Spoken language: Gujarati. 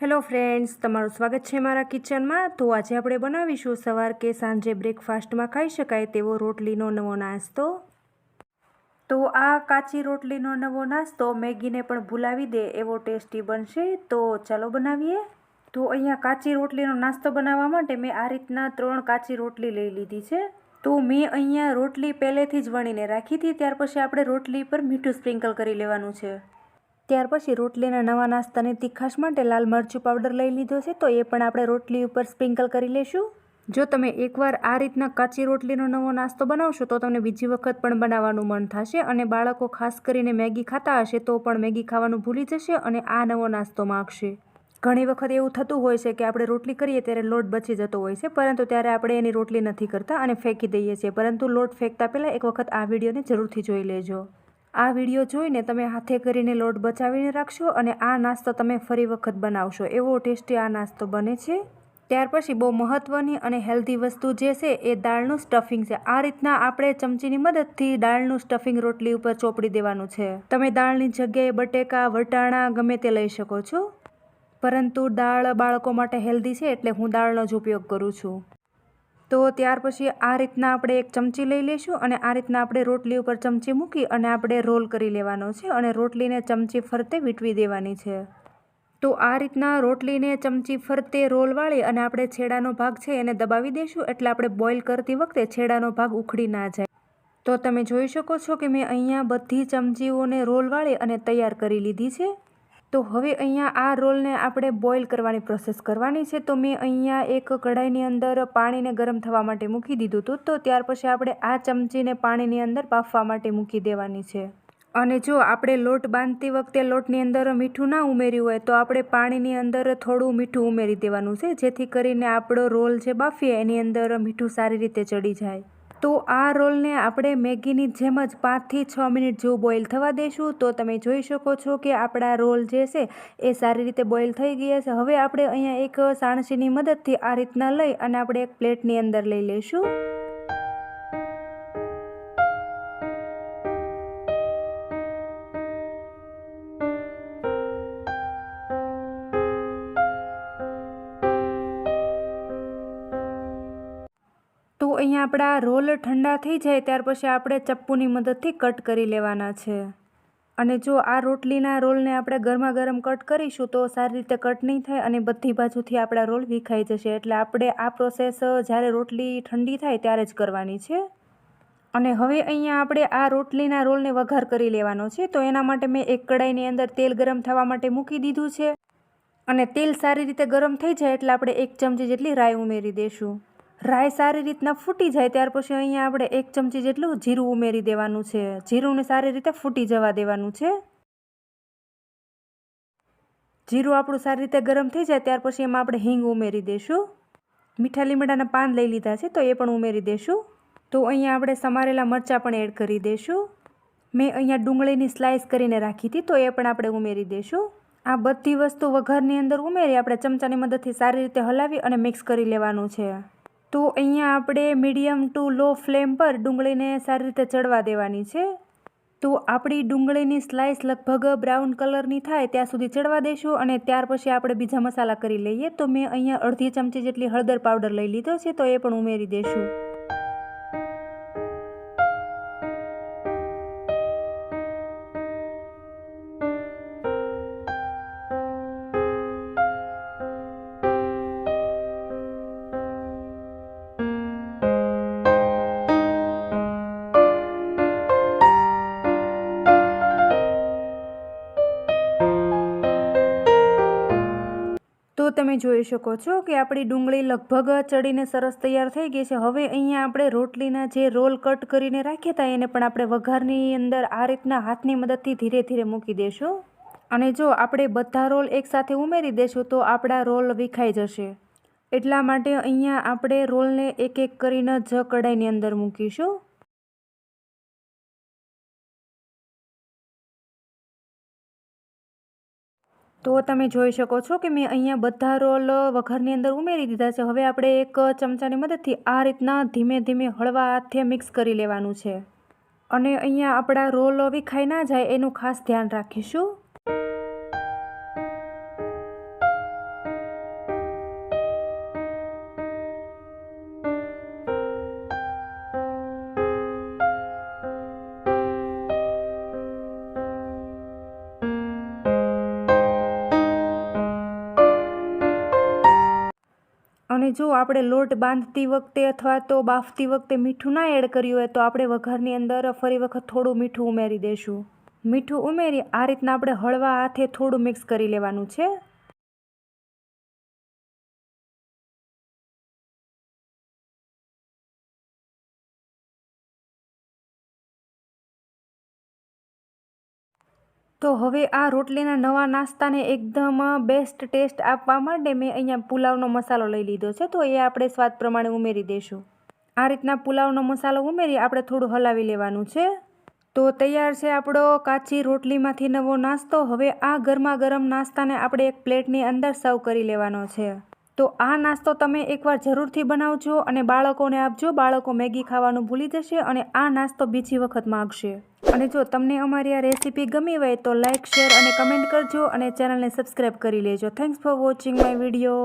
હેલો ફ્રેન્ડ્સ, તમારું સ્વાગત છે મારા કિચનમાં. તો આજે આપણે બનાવીશું સવાર કે સાંજે બ્રેકફાસ્ટમાં ખાઈ શકાય તેવો રોટલીનો નવો નાસ્તો. તો આ કાચી રોટલીનો નવો નાસ્તો મેગીને પણ ભૂલાવી દે એવો ટેસ્ટી બનશે. તો ચાલો બનાવીએ. તો અહીંયા કાચી રોટલીનો નાસ્તો બનાવવા માટે મેં આ રીતના ત્રણ કાચી રોટલી લઈ લીધી છે. તો મેં અહીંયા રોટલી પહેલેથી જ વણીને રાખી હતી, ત્યાર પછી આપણે રોટલી પર મીઠું સ્પ્રિંકલ કરી લેવાનું છે. ત્યાર પછી રોટલીના નવા નાસ્તાની તીખાશ માટે લાલ મરચું પાવડર લઈ લીધો છે, તો એ પણ આપણે રોટલી ઉપર સ્પ્રિંકલ કરી લેશું. જો તમે એકવાર આ રીતના કાચી રોટલીનો નવો નાસ્તો બનાવશો, તો તમને બીજી વખત પણ બનાવવાનું મન થશે અને બાળકો ખાસ કરીને મેગી ખાતા હશે, તો પણ મેગી ખાવાનું ભૂલી જશે અને આ નવો નાસ્તો માગશે. ઘણી વખત એવું થતું હોય છે કે આપણે રોટલી કરીએ ત્યારે લોટ બચી જતો હોય છે, પરંતુ ત્યારે આપણે એની રોટલી નથી કરતા અને ફેંકી દઈએ છીએ. પરંતુ લોટ ફેંકતા પહેલાં એક વખત આ વિડીયોને જરૂરથી જોઈ લેજો. આ વીડિયો જોઈને તમે હાથે કરીને લોટ બચાવીને રાખશો અને આ નાસ્તો તમે ફરી વખત બનાવશો. એવો ટેસ્ટી આ નાસ્તો બને છે. ત્યાર પછી બહુ મહત્ત્વની અને હેલ્ધી વસ્તુ જે છે એ દાળનું સ્ટફિંગ છે. આ રીતના આપણે ચમચીની મદદથી દાળનું સ્ટફિંગ રોટલી ઉપર ચોપડી દેવાનું છે. તમે દાળની જગ્યાએ બટેકા, વટાણા ગમે તે લઈ શકો છો. પરંતુ દાળ બાળકો માટે હેલ્ધી છે એટલે હું દાળનો જ ઉપયોગ કરું છું. તો ત્યાર પછી આ રીતના આપણે એક ચમચી લઈ લઈશું અને આ રીતના આપણે રોટલી ઉપર ચમચી મૂકી અને આપણે રોલ કરી લેવાનો છે અને રોટલીને ચમચી ફરતે વીંટવી દેવાની છે. તો આ રીતના રોટલીને ચમચી ફરતે રોલ વાળી અને આપણે છેડાનો ભાગ છે એને દબાવી દઈશું એટલે આપણે બોઇલ કરતી વખતે છેડાનો ભાગ ઉખડી ના જાય. તો તમે જોઈ શકો છો કે મેં અહીંયા બધી ચમચીઓને રોલ વાળી અને તૈયાર કરી લીધી છે. તો હવે અહીંયા આ રોલને આપણે બોઇલ કરવાની પ્રોસેસ કરવાની છે. તો મેં અહીંયા એક કઢાઈની અંદર પાણીને ગરમ થવા માટે મૂકી દીધું હતું. તો ત્યાર પછી આપણે આ ચમચીને પાણીની અંદર બાફવા માટે મૂકી દેવાની છે. અને જો આપણે લોટ બાંધતી વખતે લોટની અંદર મીઠું ના ઉમેર્યું હોય, તો આપણે પાણીની અંદર થોડું મીઠું ઉમેરી દેવાનું છે. જેથી કરીને આપણો રોલ જે બાફીએ, એની અંદર મીઠું સારી રીતે ચડી જાય. તો આ રોલને આપણે મેગીની જેમ જ પાંચથી છ મિનિટ જેવું બોઇલ થવા દઈશું તો તમે જોઈ શકો છો કે આપણા રોલ જે છે એ સારી રીતે બોઇલ થઈ ગયા છે. હવે આપણે અહીંયા એક સાણસીની મદદથી આ રીતના લઈ અને આપણે એક પ્લેટની અંદર લઈ લઈશું. અહીંયા આપણા રોલ ઠંડા થઈ જાય ત્યાર પછી આપણે ચપ્પુની મદદથી કટ કરી લેવાના છે. અને જો આ રોટલીના રોલને આપણે ગરમા ગરમ કટ કરીશું તો સારી રીતે કટ નહીં થાય અને બધી બાજુથી આપણા રોલ વિખાઈ જશે. એટલે આપણે આ પ્રોસેસ જ્યારે રોટલી ઠંડી થાય ત્યારે જ કરવાની છે. અને હવે અહીંયા આપણે આ રોટલીના રોલને વઘાર કરી લેવાનો છે. તો એના માટે મેં એક કડાઈની અંદર તેલ ગરમ થવા માટે મૂકી દીધું છે. અને તેલ સારી રીતે ગરમ થઈ જાય એટલે આપણે એક ચમચી જેટલી રાઈ ઉમેરી દઈશું રાઈ સારી રીતના ફૂટી જાય ત્યાર પછી અહીંયા આપણે એક ચમચી જેટલું જીરું ઉમેરી દેવાનું છે. જીરુંને સારી રીતે ફૂટી જવા દેવાનું છે. જીરું આપણું સારી રીતે ગરમ થઈ જાય ત્યાર પછી એમાં આપણે હિંગ ઉમેરી દઈશું મીઠા લીમડાના પાન લઈ લીધા છે તો એ પણ ઉમેરી દઈશું તો અહીંયા આપણે સમારેલા મરચાં પણ એડ કરી દઈશું મેં અહીંયા ડુંગળીની સ્લાઇસ કરીને રાખી હતી તો એ પણ આપણે ઉમેરી દઈશું આ બધી વસ્તુ વઘારની અંદર ઉમેરી આપણે ચમચાની મદદથી સારી રીતે હલાવી અને મિક્સ કરી લેવાનું છે. તો અહીંયા આપણે મીડિયમ ટુ લો ફ્લેમ પર ડુંગળીને સારી રીતે ચડવા દેવાની છે. તો આપણી ડુંગળીની સ્લાઇસ લગભગ બ્રાઉન કલરની થાય ત્યાં સુધી ચડવા દઈશું અને ત્યાર પછી આપણે બીજા મસાલા કરી લઈએ. તો મેં અહીંયા અડધી ચમચી જેટલી હળદર પાવડર લઈ લીધો છે, તો એ પણ ઉમેરી દઈશું તમે જોઈ શકો છો કે આપણી ડુંગળી લગભગ ચડીને સરસ તૈયાર થઈ ગઈ છે. હવે અહીંયા આપણે રોટલીના જે રોલ કટ કરીને રાખ્યા હતા, એને પણ આપણે વઘારની અંદર આ રીતના હાથની મદદથી ધીરે ધીરે મૂકી દેશું. અને જો આપણે બધા રોલ એકસાથે ઉમેરી દઈશું તો આપણા રોલ વિખાઈ જશે. એટલા માટે અહીંયા આપણે રોલને એક એક કરીને જ કડાઈની અંદર મૂકીશું. તો તમે જોઈ શકો છો કે મેં અહીંયા બધા રોલ વઘારની અંદર ઉમેરી દીધા છે. હવે આપણે એક ચમચાની મદદથી આ રીતના ધીમે ધીમે હળવા હાથે મિક્સ કરી લેવાનું છે. અને અહીંયા આપણા રોલ વિખાઈ ના જાય એનું ખાસ ધ્યાન રાખીશું. જો આપણે લોટ બાંધતી વખતે અથવા તો બાફતી વખતે મીઠું ના એડ કર્યું હોય તો આપણે વઘારની અંદર ફરી વખત થોડું મીઠું ઉમેરી દઈશું મીઠું ઉમેરી આ રીતના આપણે હળવા હાથે થોડું મિક્સ કરી લેવાનું છે. તો હવે આ રોટલીના નવા નાસ્તાને એકદમ બેસ્ટ ટેસ્ટ આપવા માટે મેં અહીંયા પુલાવનો મસાલો લઈ લીધો છે. તો એ આપણે સ્વાદ પ્રમાણે ઉમેરી દઈશું આ રીતના પુલાવનો મસાલો ઉમેરી આપણે થોડું હલાવી લેવાનું છે. તો તૈયાર છે આપણો કાચી રોટલીમાંથી નવો નાસ્તો. હવે આ ગરમા ગરમ નાસ્તાને આપણે એક પ્લેટની અંદર સર્વ કરી લેવાનો છે. તો આ નાસ્તો તમે એકવાર જરૂરથી બનાવજો અને બાળકોને આપજો. બાળકો મેગી ખાવાનું ભૂલી જશે અને આ નાસ્તો બીજી વખત માગશે. અને જો તમને અમારી આ રેસીપી ગમી હોય તો લાઇક શેર અને કમેન્ટ કરજો અને ચેનલને સબસ્ક્રાઈબ કરી લેજો. Thanks for watching my video